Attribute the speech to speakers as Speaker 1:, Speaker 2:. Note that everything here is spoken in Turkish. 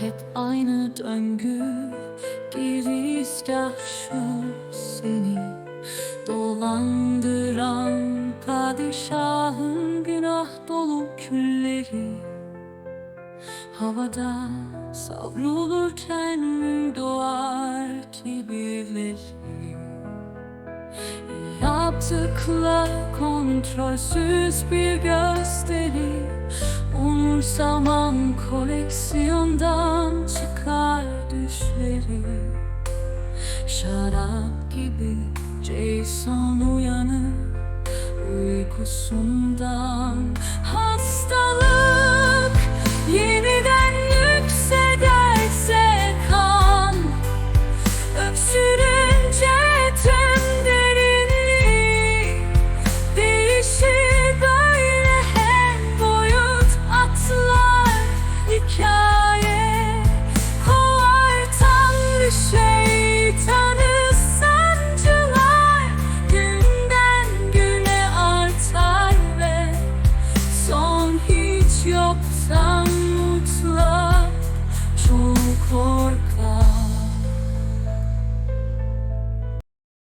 Speaker 1: Hep aynı döngü Girizgahşır seni Dolandıran padişahın günah dolu külleri. Havada savrulurken doğar kibirleri. Yaptıklar kontrolsüz bir gösteri Umursamam koleksiyondan çıkar düşleri. Şarap gibi Jason uyanır uykusundan. Hastalık